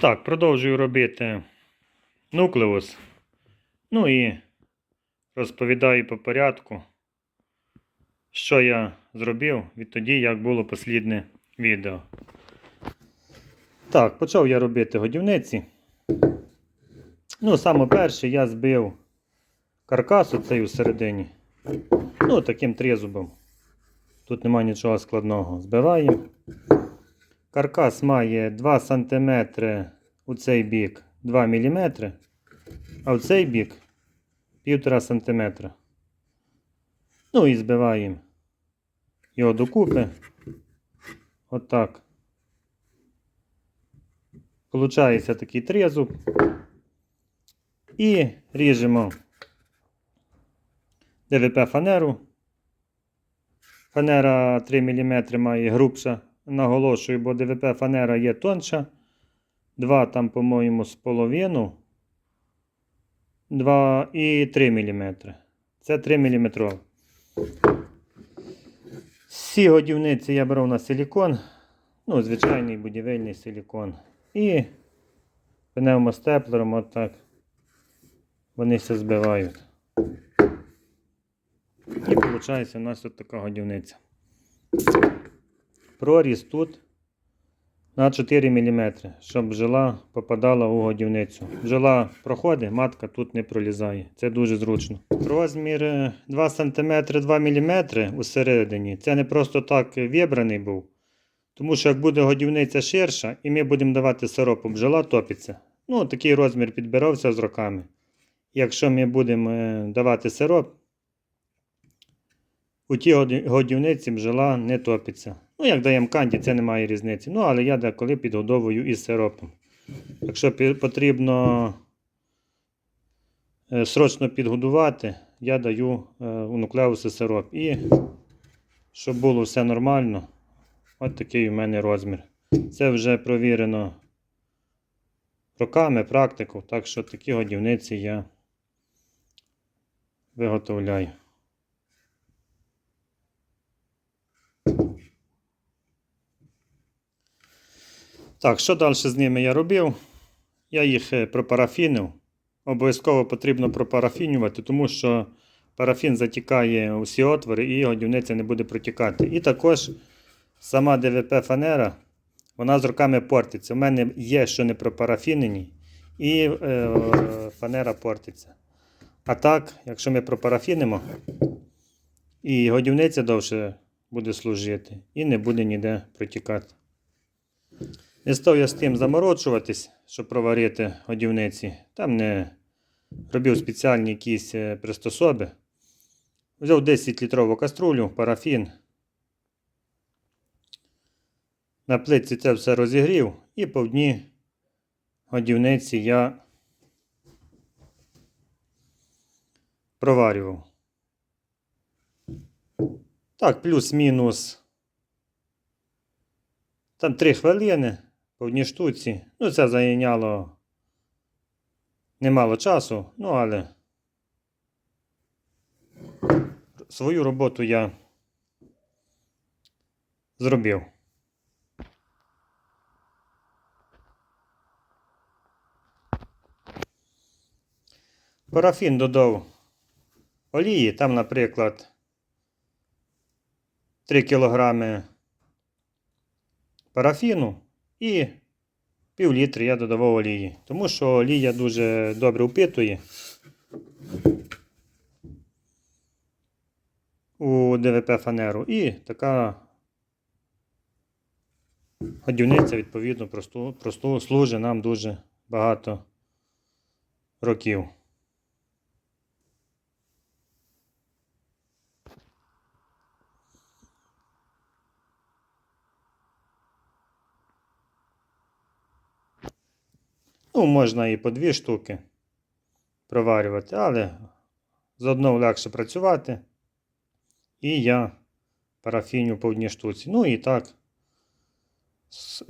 Так, продовжую робити нуклеус. Ну і розповідаю по порядку, що я зробив відтоді, як було послідне відео. Так, почав я робити годівниці. Ну, саме перше я збив каркас оцей у середині. Ну, таким тризубом. Тут немає нічого складного. Збиваємо. Каркас має 2 см у цей бік 2 мм, а у цей бік 1,5 см. Ну і збиваємо його докупи. Отак. Получається такий трезуб. І ріжемо ДВП фанеру. Фанера 3 мм має грубша. Наголошую, бо ДВП фанера є тонша. 2 там, по-моєму, з половину. 2 і 3 мм. Це 3 мм. Всі годівниці я беру на силікон. Ну, звичайний будівельний силікон. І пневмостеплером отак. Вони все збивають. І виходить у нас от така годівниця. Проріз тут на 4 мм, щоб бджола попадала у годівницю. Бджола проходить, матка тут не пролізає. Це дуже зручно. Розмір е, 2 см 2 мм усередині. Це не просто так вибраний був. Тому що як буде годівниця ширша, і ми будемо давати сиропу, бджола топиться. Ну, такий розмір підбирався з роками. Якщо ми будемо е, давати сироп, у тій годівниці бджола не топиться. Ну, як даємо канді, це немає різниці. Ну, але я деколи підгодовую із сиропом. Якщо потрібно е, срочно підгодувати, я даю е, у нуклеуси сироп. І щоб було все нормально, от такий у мене розмір. Це вже провірено роками, практику, так що такі годівниці я виготовляю. Так, що далі з ними я робив? Я їх е, пропарафінив. Обов'язково потрібно пропарафінювати, тому що парафін затікає у всі отвори і годівниця не буде протікати. І також сама ДВП фанера, вона з роками портиться. У мене є, що не пропарафінені, і е, фанера портиться. А так, якщо ми пропарафінимо, і годівниця довше буде служити, і не буде ніде протікати. Не став я з тим заморочуватись, щоб проварити годівниці. Там не робив спеціальні якісь е, пристособи. Взяв 10 літрову каструлю, парафін. На плитці це все розігрів і по дні годівниці я проварював. Так, плюс-мінус. Там 3 хвилини по одній штуці. Ну, це зайняло немало часу, ну але свою роботу я зробив. Парафін додав олії, там, наприклад, 3 кілограми парафіну і пів літри я додавав олії. Тому що олія дуже добре впитує у ДВП фанеру. І така годівниця, відповідно, просту, просту служить нам дуже багато років. Ну, можна і по дві штуки проварювати, але з одного легше працювати. І я парафіню по одній штуці. Ну і так,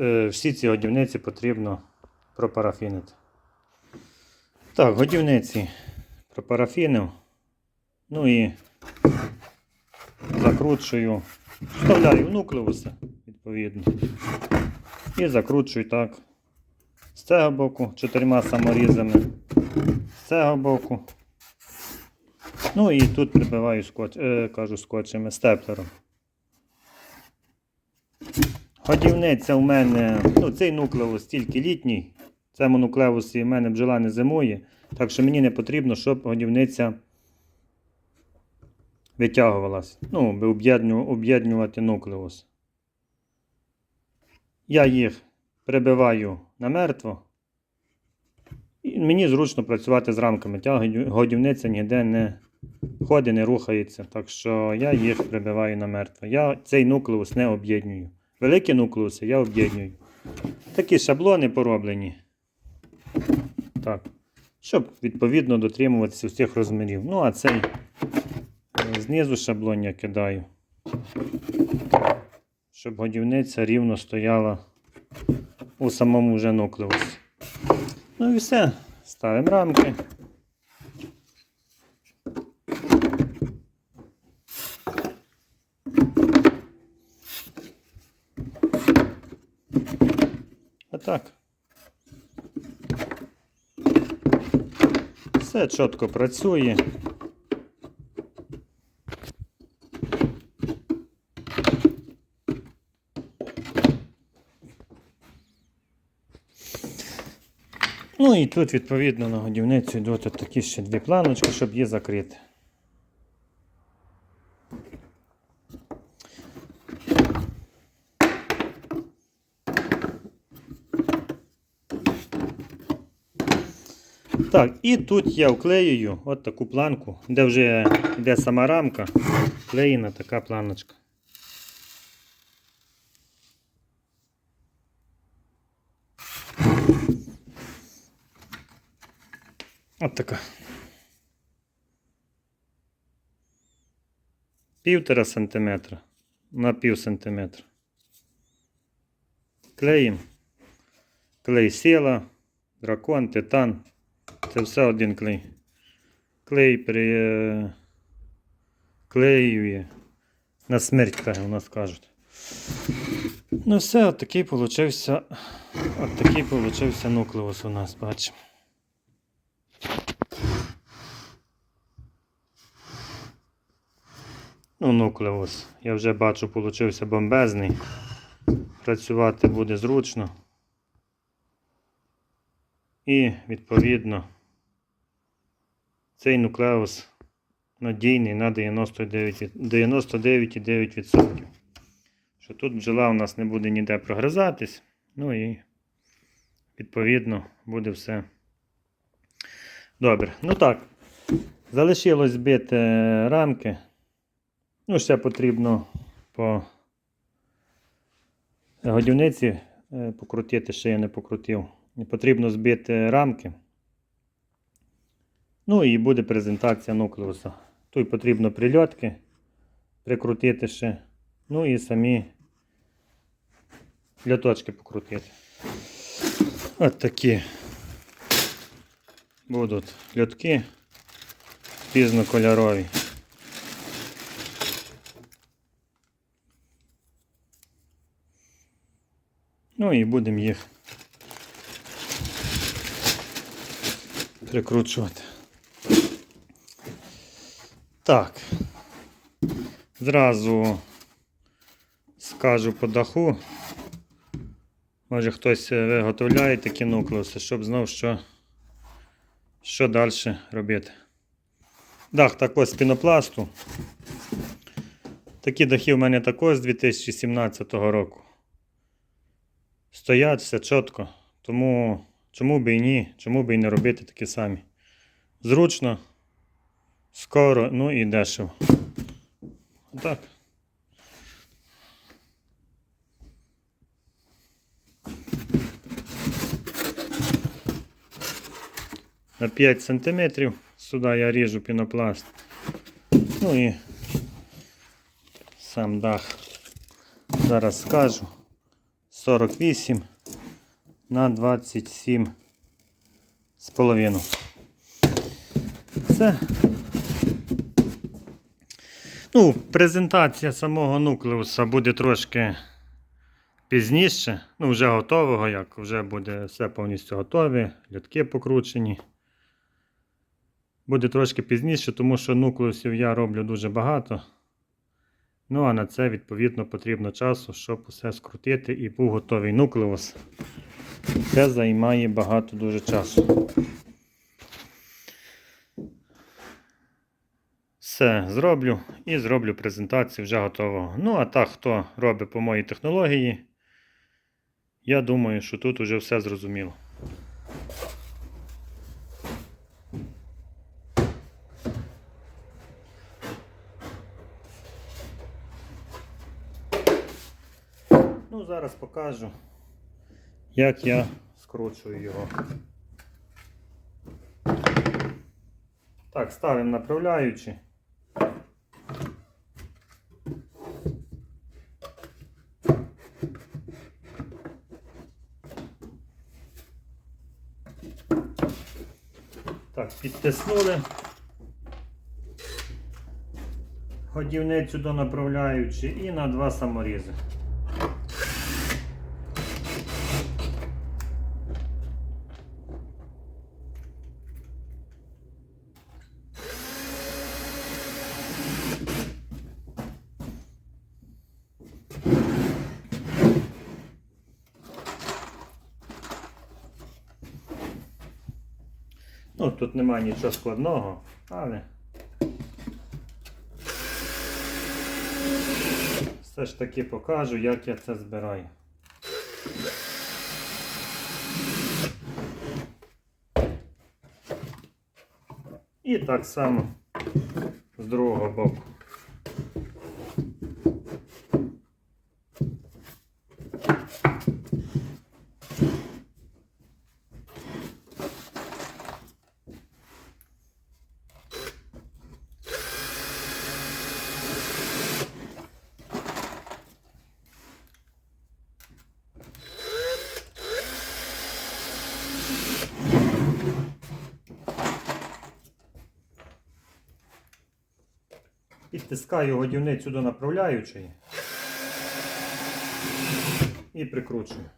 е, всі ці годівниці потрібно пропарафінити. Так, годівниці пропарафінив. Ну і закручую, вставляю нуклеуси, відповідно. І закручую так цього боку чотирма саморізами. З цього боку. Ну і тут прибиваю скотч, е, кажу скотчем, степлером. Годівниця у мене, ну цей нуклеус тільки літній. В цьому нуклеусі в мене бджола не зимує. Так що мені не потрібно, щоб годівниця витягувалась. Ну, об'єднувати нуклеус. Я їх прибиваю намертво. І мені зручно працювати з рамками. Ця годівниця ніде не ходить, не рухається. Так що я їх прибиваю намертво. Я цей нуклеус не об'єднюю. Великі нуклеуси я об'єднюю. Такі шаблони пороблені. Так. Щоб відповідно дотримуватися всіх розмірів. Ну, а цей е, знизу шаблон я кидаю. Щоб годівниця рівно стояла у самому вже нуклеусі. Ну і все. Ставимо рамки. Отак. Все чітко працює. Ну і тут, відповідно, на годівницю йдуть такі ще дві планочки, щоб її закрити. Так, і тут я вклеюю от таку планку, де вже йде сама рамка, вклеєна така планочка. От така. Півтора сантиметра на пів сантиметра. Клеїм. Клей сіла, дракон, титан. Це все один клей. Клей при... клеює. На смерть, каже, у нас кажуть. Ну все, от такий получився. От такий получився нуклеус у нас, бачимо. Ну, нуклеус. Я вже бачу, получився бомбезний. Працювати буде зручно. І відповідно цей нуклеус надійний на 99,9%. Що тут бджола у нас не буде ніде прогризатись. Ну і відповідно буде все добре. Ну так, залишилось збити рамки. Ну, ще потрібно по годівниці е, покрутити, ще я не покрутив. І Потрібно збити рамки. Ну і буде презентація нуклеуса. Тут потрібно прильотки прикрутити ще. Ну і самі льоточки покрутити. От такі будуть льотки різнокольорові. Ну і будемо їх прикручувати. Так. Зразу скажу по даху. Може хтось е, виготовляє такі нуклеуси, щоб знав, що, що далі робити. Дах також з пінопласту. Такі дахи в мене також з 2017 року. Стоять все чітко. Тому чому би і ні, чому би і не робити такі самі. Зручно, скоро, ну і дешево. Так. На 5 сантиметрів сюди я ріжу пінопласт. Ну і сам дах. Зараз скажу. 48 на 27 з половину. Це. Ну, презентація самого нуклеуса буде трошки пізніше, ну вже готового, як вже буде все повністю готове, льотки покручені. Буде трошки пізніше, тому що нуклеусів я роблю дуже багато. Ну, а на це, відповідно, потрібно часу, щоб усе скрутити і був готовий нуклеус. Це займає багато дуже часу. Все зроблю і зроблю презентацію вже готового. Ну, а так, хто робить по моїй технології, я думаю, що тут уже все зрозуміло. Ну, зараз покажу, як я скручую його. Так, ставимо направляючи. Так, підтиснули. Годівницю до направляючи і на два саморізи. Ну, тут немає нічого складного, але все ж таки покажу, як я це збираю. І так само з другого боку. Підтискаю годівницю до направляючої і прикручую.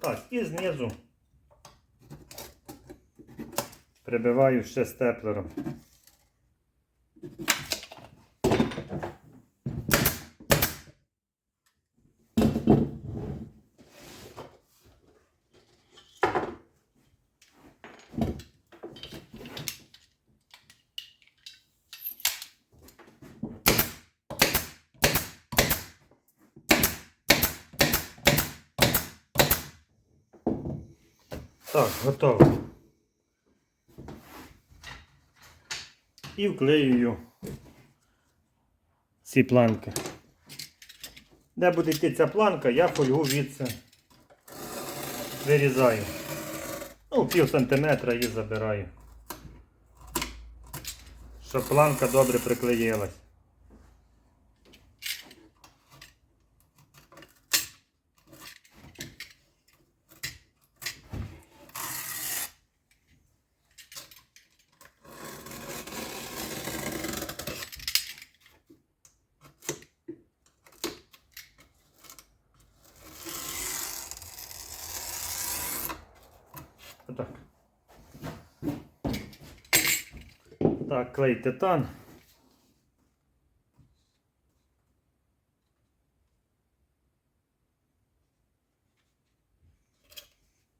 Так, і знизу прибиваю ще степлером. Так, готово. І вклеюю ці планки. Де буде йти ця планка, я фольгу відси вирізаю. Ну, пів сантиметра її забираю. Щоб планка добре приклеїлась. Клей титан.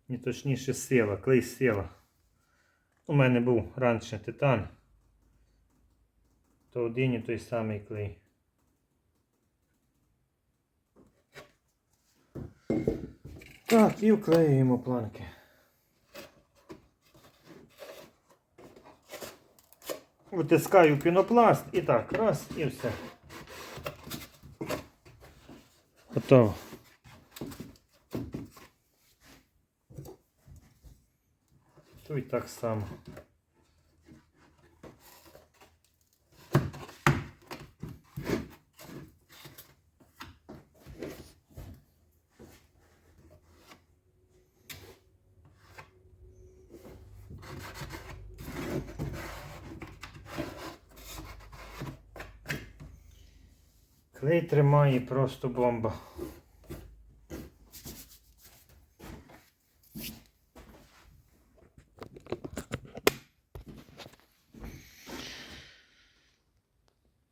І точніше сила, клей сила. У мене був раніше титан. То один і той самий клей. Так, і вклеюємо планки. Витискаю пінопласт і так, раз і все. Готово. і так само. Клей тримає просто бомба.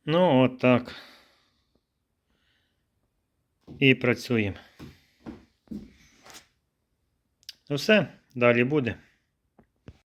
Ну, от так. І працюємо. Ну все, далі буде.